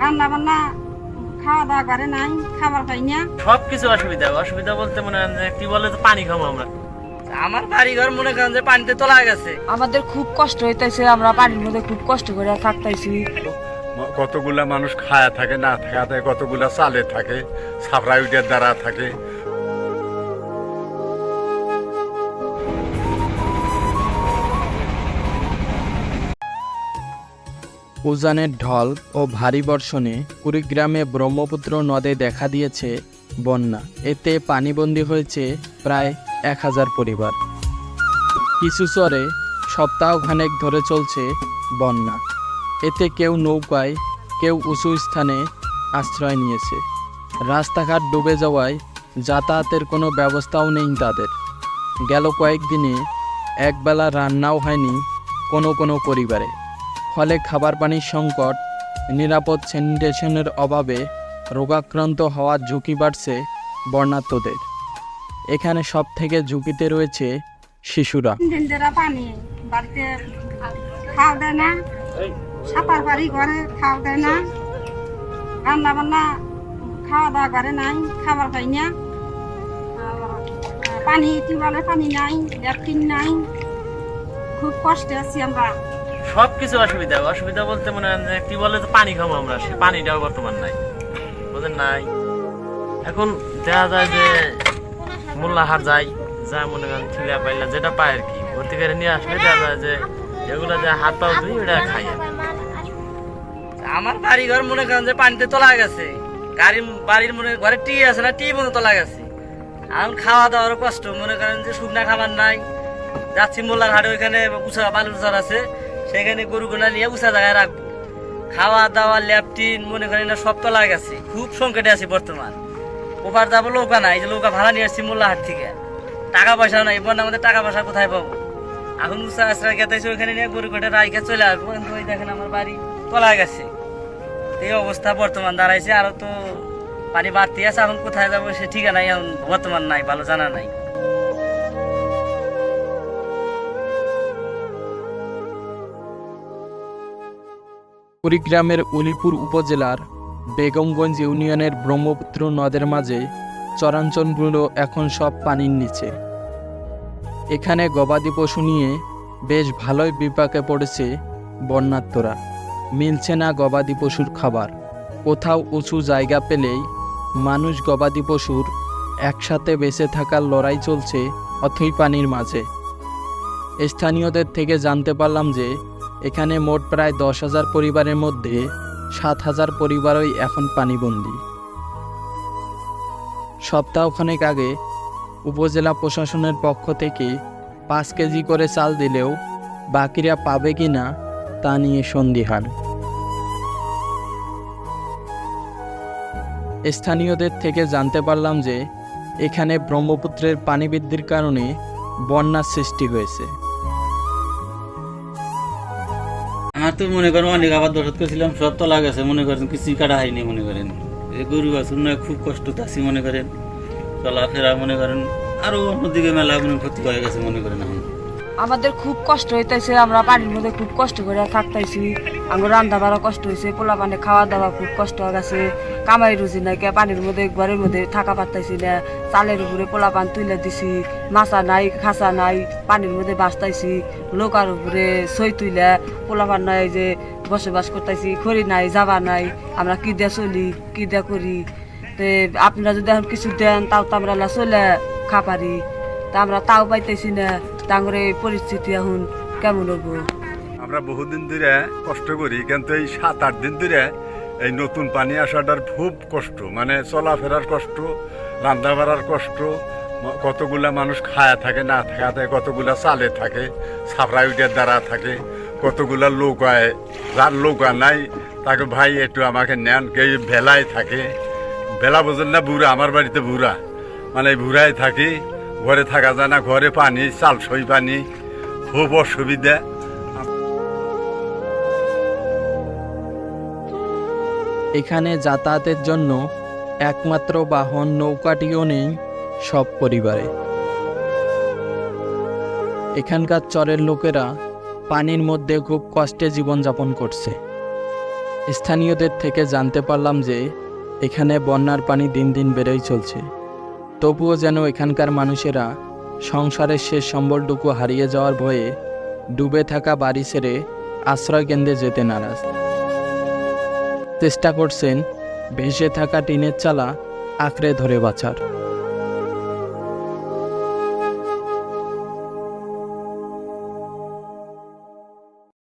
রান্না বান্না খাওয়া দাওয়া করে নাই খাবার পাই না। সব কিছু অসুবিধা অসুবিধা বলতে মনে হয় যে কি বলে তো পানি খাব আমরা। আমার বাড়ি ঘর মনে করেন যে পানিতে তোলা গেছে। আমাদের খুব কষ্ট হইতেছে আমরা পানির মধ্যে খুব কষ্ট করে থাকতেছি কতগুলা মানুষ খায়া থাকে না থাকা থাকে কতগুলা চালে থাকে সাপ্রাইটের দ্বারা থাকে উজানের ঢল ও ভারী বর্ষণে কুড়িগ্রামে ব্রহ্মপুত্র নদে দেখা দিয়েছে বন্যা। এতে পানিবন্দী হয়েছে প্রায় এক হাজার পরিবার। কিছু চরে সপ্তাহখানেক ধরে চলছে বন্যা। এতে কেউ নৌকায়, কেউ উঁচু স্থানে আশ্রয় নিয়েছে। রাস্তাঘাট ডুবে যাওয়ায় যাতায়াতের কোনো ব্যবস্থাও নেই তাদের। গেল কয়েকদিনে একবেলা রান্নাও হয়নি কোনো কোনো পরিবারে। ফলে খাবার পানির সংকট, নিরাপদ স্যানিটেশনের অভাবে রোগাক্রান্ত হওয়ার ঝুঁকি বাড়ছে বর্ণাত্মদের এখানে সব থেকে ঝুঁকিতে রয়েছে শিশুরা। পানি খাওয়া দাওয়া নাই, খাবার পানি পানি নাই, ল্যাট্রিন নাই, খুব কষ্টে আছি আমরা। সব কিছু অসুবিধা অসুবিধা বলতে মনে হয় কি বলে তো পানি খাব আমরা, সে পানিটাও বর্তমান নাই। ওদের নাই? এখন দেখা যায় যে মোল্লাহাট যাই, যা মনে করেন ছিলা পাইলা, যেটা পায় আর কি। ভর্তি করে নিয়ে আসলে দেখা যায় যে এগুলো যে হাত পাও ধুই ওটা খাই আমার বাড়ি ঘর মনে করেন যে পানিতে তোলা গেছে। গাড়ি বাড়ির মনে, ঘরে টি আছে না, টি মনে তোলা গেছে। এখন খাওয়া দাওয়ার কষ্ট, মনে করেন যে শুকনা খাবার নাই। যাচ্ছি মোল্লার হাটে ওইখানে উষা বালুর আছে। সেখানে গরুগুলা নিয়ে উষা জায়গায় রাখব খাওয়া দাওয়া ল্যাপটিন মনে করেন না সব তোলা গেছে খুব সংকটে আছি বর্তমান। ওপার যাব নৌকা নাই, এই যে নৌকা ভাড়া নিয়ে আসছি মোল্লাহাট থেকে। টাকা পয়সা নাই বন্যা আমাদের টাকা পয়সা কোথায় পাবো? এখন উষা আশ্রয় গেতেছে, ওইখানে নিয়ে গরু কটে রাইখে চলে আসব। কিন্তু ওই দেখেন আমার বাড়ি তোলা গেছে। এই অবস্থা বর্তমান দাঁড়াইছে। আরও তো পানি বাড়তি আছে, এখন কোথায় যাব সে ঠিকানাই এখন বর্তমান নাই, ভালো জানা নাই। কুড়িগ্রামের উলিপুর উপজেলার বেগমগঞ্জ ইউনিয়নের ব্রহ্মপুত্র নদের মাঝে চরাঞ্চলগুলো এখন সব পানির নিচে। এখানে গবাদি পশু নিয়ে বেশ ভালোই বিপাকে পড়েছে বন্যাত্মরা মিলছে না গবাদি পশুর খাবার। কোথাও উঁচু জায়গা পেলেই মানুষ গবাদি পশুর একসাথে বেঁচে থাকার লড়াই চলছে অথই পানির মাঝে। স্থানীয়দের থেকে জানতে পারলাম যে এখানে মোট প্রায় দশ হাজার পরিবারের মধ্যে সাত হাজার পরিবারই এখন পানিবন্দী। সপ্তাহখানেক আগে উপজেলা প্রশাসনের পক্ষ থেকে পাঁচ কেজি করে চাল দিলেও বাকিরা পাবে কি না তা নিয়ে সন্দিহান। স্থানীয়দের থেকে জানতে পারলাম যে এখানে ব্রহ্মপুত্রের পানি বৃদ্ধির কারণে বন্যার সৃষ্টি হয়েছে। আমার তো মনে করেন অনেক আবার দরদ করেছিলাম, সব তো লাগাছে মনে করেন কিছুই কাটা হয়নি, মনে করেন। এই গরু বাছুর নয়, খুব কষ্ট তাছি মনে করেন। চলাফেরা, মনে করেন, আরও অন্যদিকে মেলা মনে ক্ষতি হয়ে গেছে, মনে করেন এখন। আমাদের খুব কষ্ট হইতেছে, আমরা পানির মধ্যে খুব কষ্ট করে থাকতেছি আমার রান্না বাড়া কষ্ট হয়েছে পোলা পানি খাওয়া দাওয়া খুব কষ্ট হয়ে গেছে। কামাই রুজি নাই কে পানির মধ্যে ঘরের মধ্যে থাকা পারতাইছি না। চালের উপরে পোলা পান তুলে দিছি, মাছা নাই, খাঁচা নাই, পানির মধ্যে বাঁচতাইছি লোকার উপরে সই তুইলে পোলা পান নাই যে বসবাস করতেছি খড়ি নাই যাবা নাই, আমরা কি দিয়ে চলি, কি দিয়ে করি? তে আপনারা যদি এখন কিছু দেন, তাও তো আমরা চলে খা পারি তা আমরা তাও পাইতেছি না। ডাঙরে পরিস্থিতি এখন কেমন হব আমরা বহুদিন ধরে কষ্ট করি, কিন্তু এই সাত আট দিন ধরে এই নতুন পানি আসাটার খুব কষ্ট। মানে চলাফেরার কষ্ট রান্না বাড়ার কষ্ট কতগুলা মানুষ খায়া থাকে, না থাকা থাকে, কতগুলা চালে থাকে সাপ্রাইটের দ্বারা থাকে, কতগুলা লোক নৌকায় যার নৌকা নাই, তাকে ভাই একটু আমাকে নেন, কেউ ভেলায় থাকে। ভেলা বোঝেন না, বুড়া, আমার বাড়িতে বুড়া। মানে বুড়ায় থাকি ঘরে থাকা যায় না, ঘরে পানি, চাল সই পানি, খুব অসুবিধা। এখানে যাতায়াতের জন্য একমাত্র বাহন, নৌকাটিও নেই সব পরিবারে। এখানকার চরের লোকেরা পানির মধ্যে খুব কষ্টে জীবনযাপন করছে। স্থানীয়দের থেকে জানতে পারলাম যে এখানে বন্যার পানি দিন দিন বেড়েই চলছে। তবুও যেন এখানকার মানুষেরা সংসারের শেষ সম্বলটুকু হারিয়ে যাওয়ার ভয়ে ডুবে থাকা বাড়ি ছেড়ে আশ্রয়কেন্দ্রে যেতে নারাজ। চেষ্টা করছেন ভেসে থাকা টিনের চালা আঁকড়ে ধরে বাঁচার।